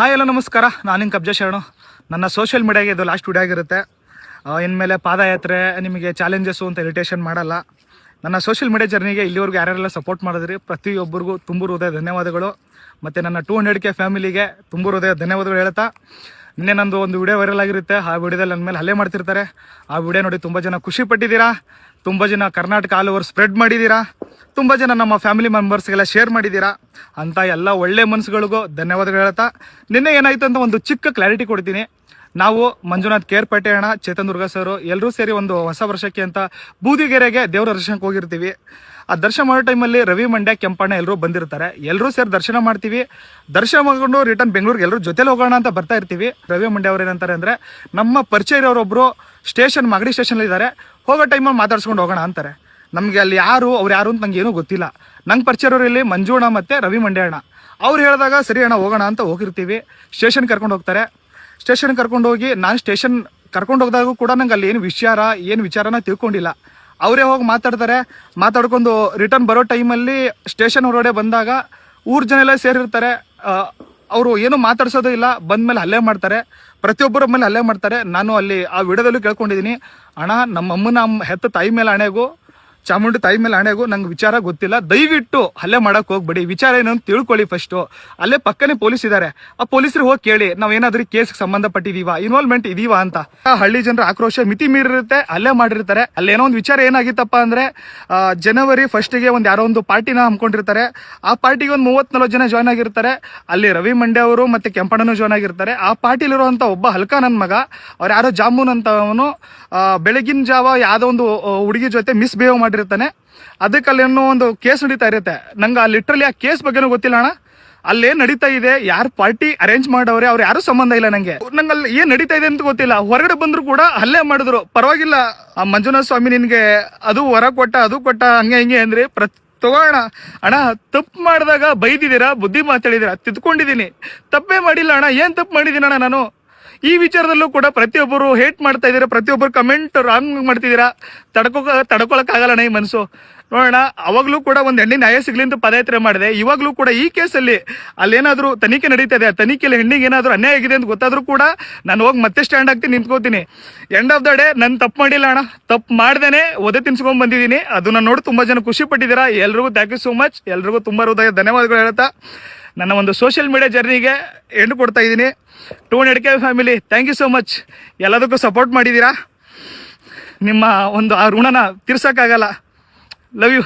Hi ಎಲ್ಲ ನಮಸ್ಕಾರ. ನಾನು ನಿಂಗೆ ಕಬ್ಜಾ ಶರಣು. ನನ್ನ ಸೋಷಿಯಲ್ ಮೀಡಿಯಾಗೆ ಇದು ಲಾಸ್ಟ್ ವಿಡಿಯೋ ಆಗಿರುತ್ತೆ. ಇನ್ಮೇಲೆ ಪಾದಯಾತ್ರೆ, ನಿಮಗೆ ಚಾಲೆಂಜಸ್ಸು ಅಂತ ಇರಿಟೇಷನ್ ಮಾಡಲ್ಲ. ನನ್ನ ಸೋಷಿಯಲ್ ಮೀಡಿಯಾ ಜರ್ನಿಗೆ ಇಲ್ಲಿವರೆಗೂ ಯಾರ್ಯಾರೆಲ್ಲ ಸಪೋರ್ಟ್ ಮಾಡಿದ್ರಿ, ಪ್ರತಿಯೊಬ್ಬರಿಗೂ ತುಂಬ ಹೃದಯ ಧನ್ಯವಾದಗಳು. ಮತ್ತು ನನ್ನ ಟೂ ಹಂಡ್ರೆಡ್ ಕೆ ಫ್ಯಾಮಿಲಿಗೆ ತುಂಬ ಹೃದಯ ಧನ್ಯವಾದಗಳು ಹೇಳ್ತಾ, ನಿನ್ನೆ ನಂದು ಒಂದು ವಿಡಿಯೋ ವೈರಲ್ ಆಗಿರುತ್ತೆ. ಆ ವಿಡಿಯೋದಲ್ಲಿ ನನ್ನ ಮೇಲೆ ಹಲ್ಲೆ ಮಾಡ್ತಿರ್ತಾರೆ. ಆ ವಿಡಿಯೋ ನೋಡಿ ತುಂಬ ಜನ ಖುಷಿ ಪಟ್ಟಿದ್ದೀರಾ? ತುಂಬ ಜನ ಕರ್ನಾಟಕ ಆಲ್ ಓವರ್ ಸ್ಪ್ರೆಡ್ ಮಾಡಿದ್ದೀರಾ? ತುಂಬ ಜನ ನಮ್ಮ ಫ್ಯಾಮಿಲಿ ಮೆಂಬರ್ಸ್ಗೆಲ್ಲ ಶೇರ್ ಮಾಡಿದ್ದೀರಾ? ಅಂತ ಎಲ್ಲ ಒಳ್ಳೆ ಮನಸ್ಸುಗಳಿಗೂ ಧನ್ಯವಾದಗಳು ಹೇಳ್ತಾ, ನಿನ್ನೆ ಏನಾಯ್ತು ಅಂತ ಒಂದು ಚಿಕ್ಕ ಕ್ಲಾರಿಟಿ ಕೊಡ್ತೀನಿ. ನಾವು ಮಂಜುನಾಥ್ ಕೇರ್ಪೇಟೆ ಅಣ್ಣ, ಚೇತನ್ ದುರ್ಗಾ ಸರ್ ಎಲ್ಲರೂ ಸೇರಿ ಒಂದು ಹೊಸ ವರ್ಷಕ್ಕೆ ಅಂತ ಬೂದಿಗೆರೆಗೆ ದೇವರ ದರ್ಶನಕ್ಕೆ ಹೋಗಿರ್ತೀವಿ. ಆ ದರ್ಶನ ಮಾಡೋ ಟೈಮಲ್ಲಿ ರವಿ ಮಂಡ್ಯ, ಕೆಂಪಣ್ಣ ಎಲ್ಲರೂ ಬಂದಿರ್ತಾರೆ. ಎಲ್ಲರೂ ಸೇರಿ ದರ್ಶನ ಮಾಡ್ತೀವಿ. ದರ್ಶನ ಮಾಡಿಕೊಂಡು ರಿಟರ್ನ್ ಬೆಂಗಳೂರಿಗೆ ಎಲ್ಲರೂ ಜೊತೆಲಿ ಹೋಗೋಣ ಅಂತ ಬರ್ತಾ ಇರ್ತೀವಿ. ರವಿ ಮಂಡ್ಯ ಅವ್ರು ಏನಂತಾರೆ ಅಂದರೆ, ನಮ್ಮ ಪರಿಚಯ ಇರೋರೊಬ್ಬರು ಸ್ಟೇಷನ್ ಮಾಗಡಿ ಸ್ಟೇಷನ್ ಇದ್ದಾರೆ. ಹೋಗೋ ಟೈಮಲ್ಲಿ ಮಾತಾಡ್ಸ್ಕೊಂಡು ಹೋಗೋಣ ಅಂತಾರೆ. ನಮಗೆ ಅಲ್ಲಿ ಯಾರು, ಅವ್ರು ಯಾರು ಅಂತ ನಂಗೆ ಏನೂ ಗೊತ್ತಿಲ್ಲ. ನಂಗೆ ಪರಿಚಯ ಇರೋರು ಇಲ್ಲಿ ಮಂಜುಣ ಮತ್ತು ರವಿ ಮಂಡ್ಯ ಅಣ್ಣ ಅವ್ರು ಹೇಳಿದಾಗ, ಸರಿ ಅಣ್ಣ, ಹೋಗೋಣ ಅಂತ ಹೋಗಿರ್ತೀವಿ. ಸ್ಟೇಷನ್ ಕರ್ಕೊಂಡು ಹೋಗ್ತಾರೆ. ಸ್ಟೇಷನ್ ಕರ್ಕೊಂಡು ಹೋಗಿ, ನಾನು ಸ್ಟೇಷನ್ ಕರ್ಕೊಂಡು ಹೋಗಿದಾಗೂ ಕೂಡ ನಂಗೆ ಅಲ್ಲಿ ಏನು ವಿಚಾರ, ಏನು ವಿಚಾರನ ತಿಳ್ಕೊಂಡಿಲ್ಲ. ಅವರೇ ಹೋಗಿ ಮಾತಾಡ್ತಾರೆ. ಮಾತಾಡ್ಕೊಂಡು ರಿಟರ್ನ್ ಬರೋ ಟೈಮಲ್ಲಿ ಸ್ಟೇಷನ್ ಹೊರಗಡೆ ಬಂದಾಗ ಊರ್ ಜನ ಎಲ್ಲ ಸೇರಿರ್ತಾರೆ. ಅವರು ಏನು ಮಾತಾಡ್ಸೋದು ಇಲ್ಲ. ಬಂದ್ಮೇಲೆ ಹಲ್ಲೆ ಮಾಡ್ತಾರೆ. ಪ್ರತಿಯೊಬ್ಬರ ಮೇಲೆ ಹಲ್ಲೆ ಮಾಡ್ತಾರೆ. ನಾನು ಅಲ್ಲಿ ಆ ವಿಡಿಯೋದಲ್ಲೂ ಕೇಳ್ಕೊಂಡಿದ್ದೀನಿ. ಅಣ್ಣ, ನಮ್ಮಮ್ಮನ ಹೆತ್ತ ತಾಯಿ ಮೇಲೆ ಹಣೆಗೂ ಚಾಮುಂಡಿ ತಾಯಿ ಮೇಲೆ ಹಣೆಗೂ ನಂಗೆ ವಿಚಾರ ಗೊತ್ತಿಲ್ಲ. ದಯವಿಟ್ಟು ಹಲ್ಲೆ ಮಾಡಕ್ ಹೋಗ್ಬೇಡಿ. ವಿಚಾರ ಏನು ಅಂತ ತಿಳ್ಕೊಳ್ಳಿ ಫಸ್ಟು ಅಲ್ಲೇ ಪಕ್ಕನೇ ಪೊಲೀಸ್ ಇದ್ದಾರೆ ಆ ಪೊಲೀಸರು ಹೋಗಿ ಕೇಳಿ, ನಾವು ಏನಾದ್ರೂ ಕೇಸ್ ಸಂಬಂಧಪಟ್ಟಿದೀವಾ? ಇನ್ವಾಲ್ವ್ಮೆಂಟ್ ಇದೀವಾ ಅಂತ. ಆ ಹಳ್ಳಿ ಜನರ ಆಕ್ರೋಶ ಮಿತಿ ಮೀರಿರುತ್ತೆ ಅಲ್ಲೇ ಮಾಡಿರ್ತಾರೆ. ಅಲ್ಲೇನೋ ಒಂದು ವಿಚಾರ ಏನಾಗಿತ್ತಪ್ಪ ಅಂದ್ರೆ ಜನವರಿ ಫಸ್ಟಿಗೆ ಒಂದು ಯಾರೋ ಒಂದು ಪಾರ್ಟಿನ ಹಮ್ಮಿಕೊಂಡಿರ್ತಾರೆ ಆ ಪಾರ್ಟಿಗೆ ಒಂದು ಮೂವತ್ ನಲ್ವತ್ತು ಜನ ಜಾಯ್ನ್ ಆಗಿರ್ತಾರೆ. ಅಲ್ಲಿ ರವಿ ಮಂಡ್ಯ ಅವರು ಮತ್ತೆ ಕೆಂಪಣ್ಣನು ಜಾಯ್ನ್ ಆಗಿರ್ತಾರೆ. ಆ ಪಾರ್ಟಿಲಿರುವಂತ ಒಬ್ಬ ಹಲ್ಕ ನನ್ನ ಮಗ, ಅವ್ರು ಯಾರೋ ಜಾಮೂನ್ ಅಂತ ಅವನು ಬೆಳಗಿನ ಜಾವ ಯಾವ್ದೋ ಒಂದು ಹುಡುಗಿ ಜೊತೆ ಮಿಸ್ಬಿಹೇವ್ ಮಾಡಿರ್ತಾನೆ. ಅದಕ್ಕೆ ಅಲ್ಲೇನೋ ಒಂದು ಕೇಸ್ ನಡೀತಾ ಇರುತ್ತೆ. ನಂಗೆ ಆ ಲಿಟ್ರಲಿ ಆ ಕೇಸ್ ಬಗ್ಗೆನೂ ಗೊತ್ತಿಲ್ಲ ಅಣ್ಣ. ಅಲ್ಲೇನ್ ನಡೀತಾ ಇದೆ, ಯಾರು ಪಾರ್ಟಿ ಅರೇಂಜ್ ಮಾಡವ್ರೆ, ಅವ್ರು ಯಾರು ಸಂಬಂಧ ಇಲ್ಲ ನಂಗೆ. ನಂಗೆ ಅಲ್ಲಿ ಏನ್ ನಡೀತಾ ಇದೆ ಅಂತ ಗೊತ್ತಿಲ್ಲ. ಹೊರಗಡೆ ಬಂದ್ರು ಕೂಡ ಹಲ್ಲೆ ಮಾಡಿದ್ರು. ಪರವಾಗಿಲ್ಲ. ಆ ಮಂಜುನಾಥ ಸ್ವಾಮಿ ನಿನ್ಗೆ ಅದು ಹೊರ ಕೊಟ್ಟ, ಅದು ಕೊಟ್ಟ, ಹಂಗೆ ಹಿಂಗೆ ಅಂದ್ರೆ ತಗೋಣ ಅಣ್ಣ. ತಪ್ಪು ಮಾಡಿದಾಗ ಬೈದಿದ್ದೀರಾ, ಬುದ್ಧಿ ಮಾತಾಡಿದಿರಾ ತಿದ್ಕೊಂಡಿದ್ದೀನಿ. ತಪ್ಪೇ ಮಾಡಿಲ್ಲ ಅಣ್ಣ. ಏನ್ ತಪ್ಪು ಮಾಡಿದೀನಿ ನಾನು? ಈ ವಿಚಾರದಲ್ಲೂ ಕೂಡ ಪ್ರತಿಯೊಬ್ಬರು ಹೇಟ್ ಮಾಡ್ತಾ ಇದ್ದೀರಾ. ಪ್ರತಿಯೊಬ್ಬರು ಕಮೆಂಟ್ ರಾಂಗ್ ಮಾಡ್ತಿದ್ದೀರಾ? ತಡ್ಕೋ ತಡ್ಕೊಳಕ್ ಆಗಲ್ಲ ಅಣ್ಣ ಈ ಮನಸ್ಸು. ನೋಡೋಣ, ಅವಾಗಲೂ ಕೂಡ ಒಂದು ಹೆಣ್ಣಿನ ನ್ಯಾಯ ಸಿಗ್ಲಿ ಅಂತ ಪದಯಾತ್ರೆ ಮಾಡಿದೆ. ಇವಾಗಲೂ ಕೂಡ ಈ ಕೇಸಲ್ಲಿ ಅಲ್ಲೇನಾದರೂ ತನಿಖೆ ನಡೀತಾ ಇದೆ ಆ ತನಿಖೆಯಲ್ಲಿ ಹೆಣ್ಣಿಗೆ ಏನಾದರೂ ಅನ್ಯಾಯ ಆಗಿದೆ ಅಂತ ಗೊತ್ತಾದರೂ ಕೂಡ ನಾನು ಹೋಗಿ ಮತ್ತೆ ಸ್ಟ್ಯಾಂಡ್ ಆಗ್ತೀನಿ ನಿಂತ್ಕೋತೀನಿ. ಎಂಡ್ ಆಫ್ ದ ಡೇ ನಾನು ತಪ್ಪು ಮಾಡಿಲ್ಲ ಅಣ್ಣ. ತಪ್ಪು ಮಾಡ್ದೇನೆ ಒದೆ ತಿನ್ಸ್ಕೊಂಡು ಬಂದಿದ್ದೀನಿ. ಅದನ್ನ ನೋಡಿ ತುಂಬಾ ಜನ ಖುಷಿ ಪಟ್ಟಿದ್ದೀರಾ. ಎಲ್ರಿಗೂ ಥ್ಯಾಂಕ್ ಯು ಸೋ ಮಚ್ ಎಲ್ರಿಗೂ ತುಂಬಾ ಹೃದಯ ಧನ್ಯವಾದಗಳು ಹೇಳ್ತಾ. ನನ್ನ ಒಂದು ಸೋಷಿಯಲ್ ಮೀಡಿಯಾ ಜರ್ನಿಗೆ ಎಂಡು ಕೊಡ್ತಾ ಇದ್ದೀನಿ. Two hundred K family thank you so much ಎಲ್ಲದಕ್ಕೂ ಸಪೋರ್ಟ್ ಮಾಡಿದ್ದೀರಾ? ನಿಮ್ಮ ಒಂದು ಆ ಋಣನ ತೀರ್ಸೋಕ್ಕಾಗಲ್ಲ. Love you